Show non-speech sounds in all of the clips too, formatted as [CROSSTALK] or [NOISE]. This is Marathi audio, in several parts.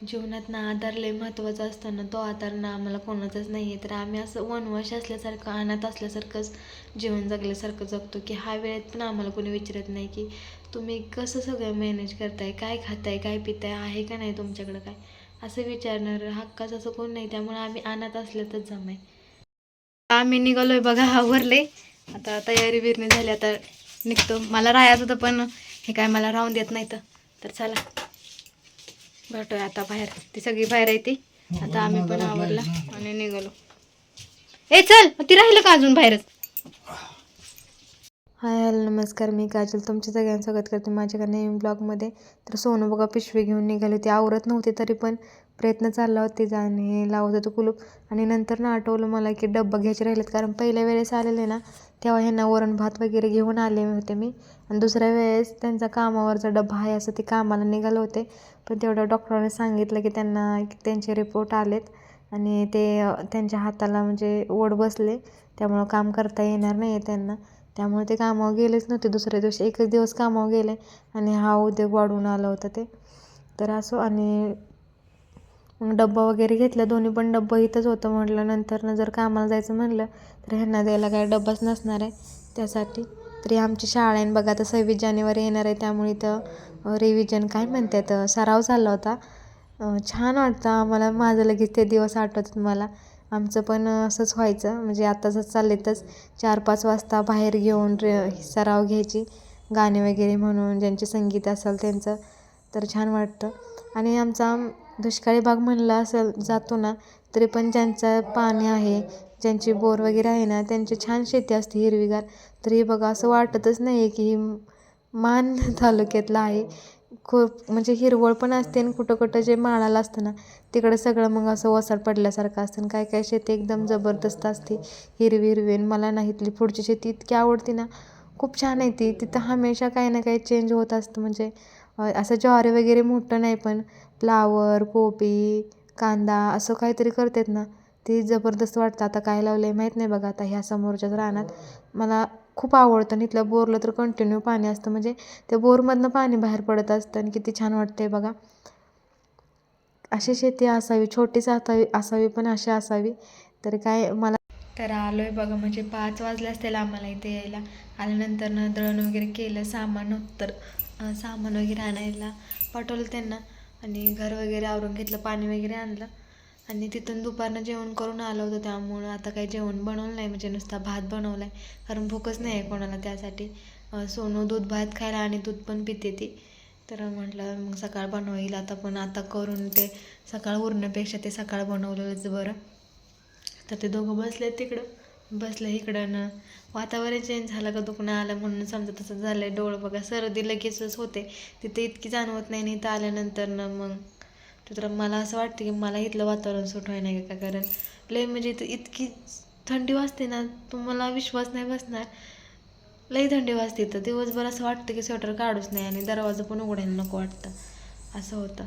जीवनात ना आधार लय महत्त्वाचा असताना तो आधार ना आम्हाला कोणाचाच नाही आहे तर आम्ही असं वनवाशी असल्यासारखं अनाथ असल्यासारखंच जीवन जगल्यासारखं जगतो की हा वेळेत पण आम्हाला कोणी विचारत नाही की तुम्ही कसं सगळं मॅनेज करताय काय खाताय काय पिताय आहे का नाही तुमच्याकडं काय? असं विचारणारं हक्काच असं कोण नाही. त्यामुळे आम्ही अनाथ असल्यातच जमाय आम्ही निघालोय बघा आवरले आता तयारी बिरणी झाली आता निघतो. मला राहायचं होतं पण हे काय मला राहून देत नाही तर चला. भेटूया आता बाहेर. ती सगळी बाहेर आहे ती. आता आम्ही पण आवरला आणि निघालो. ए चल ती राहिलं का अजून बाहेरच? हाय हॅलो नमस्कार. मी काजल. तुमच्या सगळ्यांचं स्वागत करते माझ्या नवीन ब्लॉगमध्ये तर सोनू बघा पिशवी घेऊन निघाली होती. आवरत नव्हती तरी पण प्रयत्न चालला होते जाणे लावत होतो कुलूप. आणि नंतर ना आठवलं मला की डब्बा घ्यायचे राहिलेत. कारण पहिल्या वेळेस आलेले ना तेव्हा ह्यांना वरण भात वगैरे घेऊन आले होते मी. आणि दुसऱ्या वेळेस त्यांचा कामावरचा डब्बा आहे असं ते कामाला निघालं होते. पण तेवढं डॉक्टरांनी सांगितलं की त्यांना त्यांचे रिपोर्ट आलेत. आणि ते त्यांच्या हाताला म्हणजे ओढ बसले. त्यामुळं काम करता येणार नाही आहे त्यांना. त्यामुळे ते कामावर गेलेच नव्हते. दुसऱ्या दिवशी एकच दिवस कामावर गेले. आणि हा उद्योग वाढून आला होता ते. तर असो आणि मग डब्बा वगैरे घेतला दोन्ही पण डब्बा इथंच होतं म्हटलं. नंतर जर कामाला जायचं म्हणलं तर ह्यांना द्यायला काय डब्बाच नसणार आहे त्यासाठी. तरी आमची शाळा आहे बघा आता सव्वीस जानेवारी येणार आहे त्यामुळे इथं रिव्हिजन काय म्हणतात सराव चालला होता. छान वाटतं आम्हाला माझं लगेच ते दिवस आठवतात मला. आमचं पण असंच व्हायचं. म्हणजे आताच चाललेतच. चार पाच वाजता बाहेर घेऊन रे सराव घ्यायची. गाणे वगैरे म्हणून ज्यांचे संगीत असेल त्यांचं तर छान वाटतं. आणि आमचा दुष्काळी भाग म्हणला असेल जातो ना तरी पण ज्यांचं पाणी आहे ज्यांची बोर वगैरे आहे ना त्यांची छान शेती असते हिरवीगार. तरी बघा असं वाटतच नाही आहे की मान [LAUGHS] तालुक्यातलं आहे. खूप म्हणजे हिरवळ पण असते आणि कुठं कुठं जे माळाला असतं ना तिकडं सगळं मग असं वसाड पडल्यासारखं असतं आणि काय काय शेती एकदम जबरदस्त असते हिरवी हिरवी आणि मला ना इथली पुढची शेती इतकी आवडते ना खूप छान आहे ती. तिथं हमेशा काही ना काही चेंज होत असतं. म्हणजे असं ज्वारी वगैरे मोठं नाही पण फ्लावर कोबी कांदा असं काहीतरी करतात ना ते जबरदस्त वाटतं. आता काय लावलं आहे माहीत नाही बघा. आता ह्या समोरच्याच रानात मला खूप आवडतं आणि इथलं बोरलं तर कंटिन्यू पाणी असतं. म्हणजे त्या बोरमधनं पाणी बाहेर पडत असतं आणि किती छान वाटते बघा. अशी शेती असावी छोटीच असावी असावी पण अशी असावी. तर काय मला तर आलो आहे बघा म्हणजे पाच वाजले असतील आम्हाला इथे यायला. आल्यानंतर ना दळण वगैरे केलं सामान तर सामान वगैरे आणायला पाठवलं त्यांना. आणि घर वगैरे आवरून घेतलं पाणी वगैरे आणलं. आणि तिथून दुपारनं जेवण करून आलं होतं त्यामुळं आता काही जेवण बनवलं नाही म्हणजे नुसता भात बनवला आहे कारण भूकच नाही आहे कोणाला त्यासाठी. सोनू दूध भात खायला आणि दूध पण पिते ती. तर म्हटलं मग सकाळ बनवायला आता पण आता करून ते सकाळ उरण्यापेक्षा ते सकाळ बनवलेलंच बरं. तर ते दोघं बसले तिकडं. बसले इकडं ना वातावरण चेंज झालं का दुखणं आलं म्हणून समजा तसं झालं आहे डोळं बघा सर्दी लगेचच होते. तिथे इतकी जाणवत नाही आणि इथं आल्यानंतर ना मग. तर मला असं वाटतं की मला इथलं वातावरण सुट व्हाय नाही का? कारण लय म्हणजे इथं इतकी थंडी वाजते ना तुम्हाला विश्वास नाही बसणार. लई थंडी वाजते तर दिवसभर असं वाटतं की स्वेटर काढूच नाही आणि दरवाजा पण उघडायला नको वाटतं. असं होतं.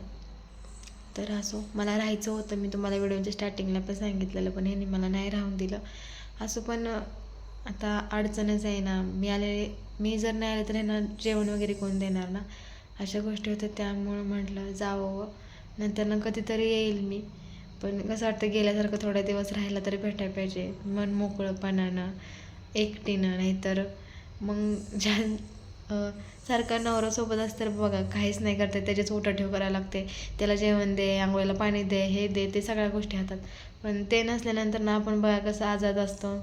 तर असो मला राहायचं होतं. मी तुम्हाला व्हिडिओच्या स्टार्टिंगला पण सांगितलेलं पण ह्यांनी मला नाही राहून दिलं. असं पण आता अडचणच आहे ना. मी आले मी जर नाही आले तर ह्यांना जेवण वगैरे कोण देणार ना? अशा गोष्टी होत्या त्यामुळं म्हटलं जावं नंतर ना कधीतरी येईल मी. पण कसं वाटतं गेल्यासारखं थोडे दिवस राहायला तरी भेटायला पाहिजे. मन मोकळंपणानं एकटीनं. नाहीतर मग ज्या सारखा नवऱ्यासोबत असतं तर बघा काहीच नाही करते त्याच्याच ओटा ठेव करायला लागते. त्याला जेवण दे आंघोळीला पाणी दे हे दे ते सगळ्या गोष्टी हातात. पण ते नसल्यानंतर ना आपण बघा कसं आजाद असतो.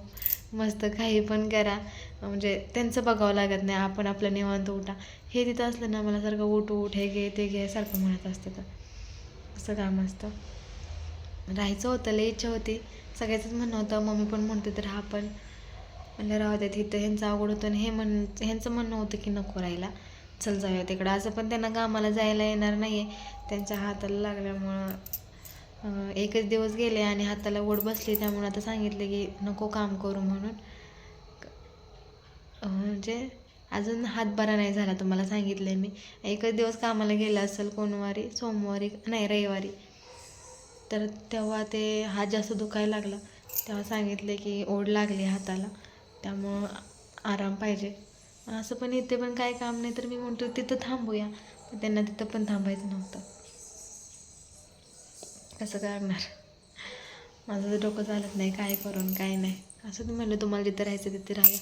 मस्त काही पण करा. म्हणजे त्यांचं बघावं लागत नाही आपण आपलं निवांत उठा. हे तिथं असलं ना मला सारखं उठ उठ हे घे ते घे सारखं म्हणत असतं तर. असं काम असतं. राहायचं होतं लई इच्छा होती. सगळ्याचंच म्हणणं होतं. मम्मी पण म्हणते तर हा पण. म्हणलं राहू देत इथं ह्यांचं आवड होतं आणि हे म्हण ह्यांचं म्हणणं होतं की नको राहायला. चल जाऊया तिकडं. असं पण त्यांना कामाला जायला येणार नाही आहे त्यांच्या हाताला लागल्यामुळं एकच दिवस गेले आणि हाताला ओढ बसली. त्यामुळे आता सांगितलं की नको काम करू म्हणून. म्हणजे अजून हात बरा नाही झाला तुम्हाला सांगितलं मी. एकच दिवस कामाला गेलं असेल कोणवारी सोमवारी नाही रविवारी. तर तेव्हा ते हात जास्त दुखायला लागला. तेव्हा सांगितले की ओढ लागली हाताला. त्यामुळं आराम पाहिजे. असं पण इथे पण काय काम नाही तर मी म्हणतो तिथं थांबूया. पण त्यांना तिथं पण थांबायचं नव्हतं. कसं करणार माझं तर डोकं चालत नाही काय करून काय नाही. असं तुम्ही म्हणलं तुम्हाला जिथं राहायचं तिथे राहा.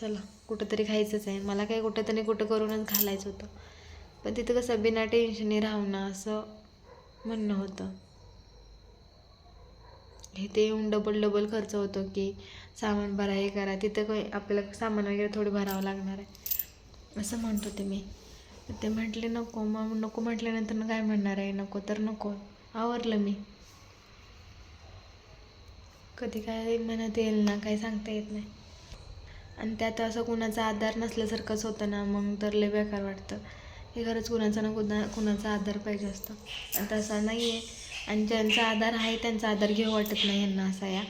चला कुठंतरी खायचंच आहे. मला काय कुठं तरी कुठं करूनच घालायचं होतं. पण तिथं कसं बिना टेन्शने राहू ना असं म्हणणं होतं. हे येऊन डबल डबल खर्च होतो की सामान भरा हे करा. तिथं काही आपल्याला सामान वगैरे थोडं भरावं लागणार आहे. असं म्हणत होते मी. ते म्हटले नको मग नको म्हटल्यानंतर ना काय म्हणणार आहे? नको तर नको. आवरलं मी. कधी काय मनात येईल ना काही सांगता येत नाही. आणि त्यात असं कुणाचा आधार नसल्यासारखंच होतं ना मग तर लय बेकार वाटतं. हे खरंच कुणाचा ना कुणा कुणाचा आधार पाहिजे असतो. आणि तसा नाही आहे आणि ज्यांचा आधार आहे त्यांचा आधार घेऊ वाटत नाही यांना असा या.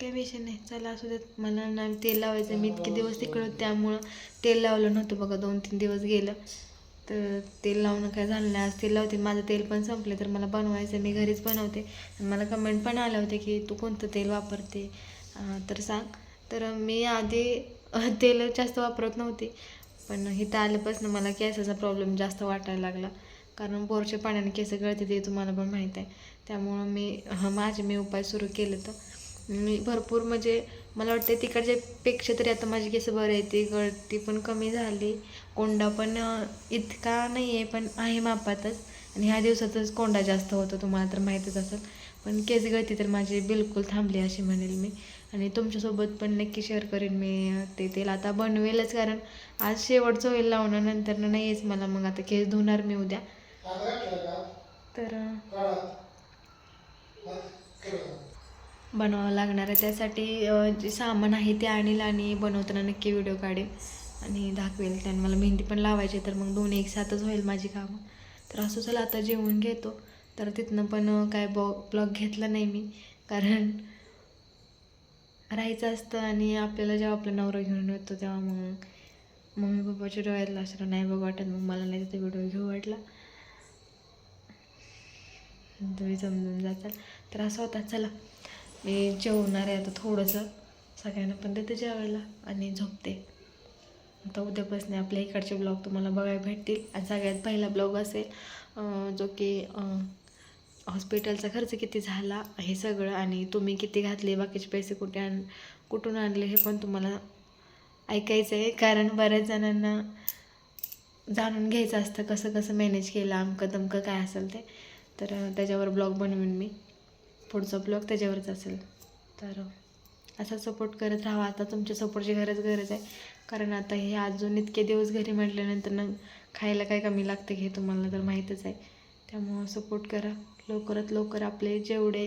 काही विषय नाही. चला असू देत. मला ना तेल लावायचं मी इतके दिवस तिकडं होते, त्यामुळं तेल लावलं नव्हतं बघा. दोन तीन दिवस गेलं. तर तेल लावणं काय झालं नाही. आज तेल लावते. माझं तेल पण संपले तर मला बनवायचं मी घरीच बनवते. आणि मला कमेंट पण आलं होते की तू कोणतं तेल वापरते? तर सांग. तर मी आधी तेल जास्त वापरत नव्हते. पण इथं आल्यापासून मला गॅसाचा प्रॉब्लेम जास्त वाटायला लागला. कारण बोरच्या पाण्याने केस गळते ते तुम्हाला पण माहीत आहे. त्यामुळं मी माझे मी उपाय सुरू केले तर मी भरपूर म्हणजे मला वाटतं तिकडच्या पेक्षा तरी आता माझी केस बरं येते गळती पण कमी झाली. कोंडा पण इतका नाही आहे पण आहे मापातच. आणि ह्या दिवसातच कोंडा जास्त होतो तुम्हाला तर माहीतच असेल. पण केस गळती तर माझी बिलकुल थांबली अशी म्हणेल मी. आणि तुमच्यासोबत पण नक्की शेअर करेन मी ते तेल. आता बनवेलच कारण आज शेवटचं होईल लावणं नंतर नाहीच मला. मग आता केस धुणार मी उद्या. तर बनवावं लागणार आहे त्यासाठी जे सामान आहे ते आणील आणि बनवताना नक्की व्हिडिओ काढेल आणि दाखवेल. त्यानं मला मेहंदी पण लावायची तर मग दोन एक साथच होईल माझी कामं. तर असं चला आता जेवून घेतो. तर तिथनं पण काय बॉ ब्लॉग घेतला नाही मी कारण राहायचं असतं आणि आपल्याला जेव्हा आपला नवरा घेऊन येतो तेव्हा मग मम्मी पप्पाच्या डोळ्यातला असं नाही बघ वाटत. मग मला नाही तिथे व्हिडिओ घेऊ वाटला. तुम्ही समजून जाचाल तर असं होता चला. मी जेवणार आहे आता थोडंसं. सगळ्यांना पण देते जेवायला आणि झोपते. आता उद्यापासून आपल्या इकडचे ब्लॉग तुम्हाला बघायला भेटतील. आणि सगळ्यात पहिला ब्लॉग असेल जो की हॉस्पिटलचा खर्च किती झाला हे सगळं आणि तुम्ही किती घातले बाकीचे पैसे कुठे आण कुठून आणले हे पण तुम्हाला ऐकायचं आहे कारण बऱ्याच जणांना जाणून घ्यायचं असतं कसं कसं मॅनेज केलं अमकं तमकं काय असेल ते. तर त्याच्यावर ब्लॉग बनवेन मी. पुढचा ब्लॉग त्याच्यावरच असेल. तर असा सपोर्ट करत राहा. आता तुमच्या सपोर्टची गरज गरज आहे. कारण आता हे अजून इतके दिवस घरी म्हटल्यानंतर ना खायला काय कमी लागतं हे तुम्हाला तर माहीतच आहे. त्यामुळं सपोर्ट करा. लवकरात लवकर आपले जेवढे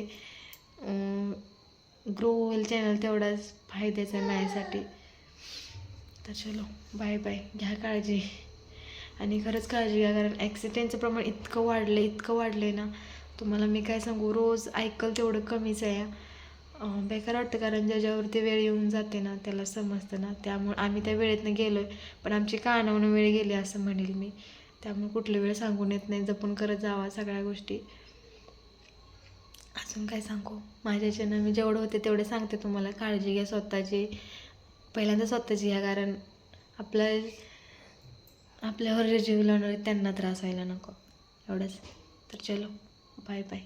ग्रो होईल चॅनल तेवढाच फायद्याचा आहे माझ्यासाठी. तर चलो बाय बाय घ्या काळजी. आणि खरंच काळजी घ्या कारण ॲक्सिडेंटचं प्रमाण इतकं वाढलं इतकं वाढलं आहे ना. तुम्हाला मी काय सांगू रोज ऐकल तेवढं कमीच आहे. बेकार वाटतं कारण ज्याच्यावरती वेळ येऊन जाते ना त्याला समजतं ना. त्यामुळे आम्ही त्या वेळेतनं गेलो आहे पण आमची कानावून वेळ गेली असं म्हणेल मी. त्यामुळे कुठली वेळ सांगून येत नाही जपून करत जावा सगळ्या गोष्टी. अजून काय सांगू? माझ्याच्यानं मी जेवढं होते तेवढे सांगते तुम्हाला. काळजी घ्या स्वतःची. पहिल्यांदा स्वतःची घ्या कारण आपलं आपल्यावर जे जीव लावणार त्यांना त्रास व्हायला नको. एवढंच. तर चलो बाय बाय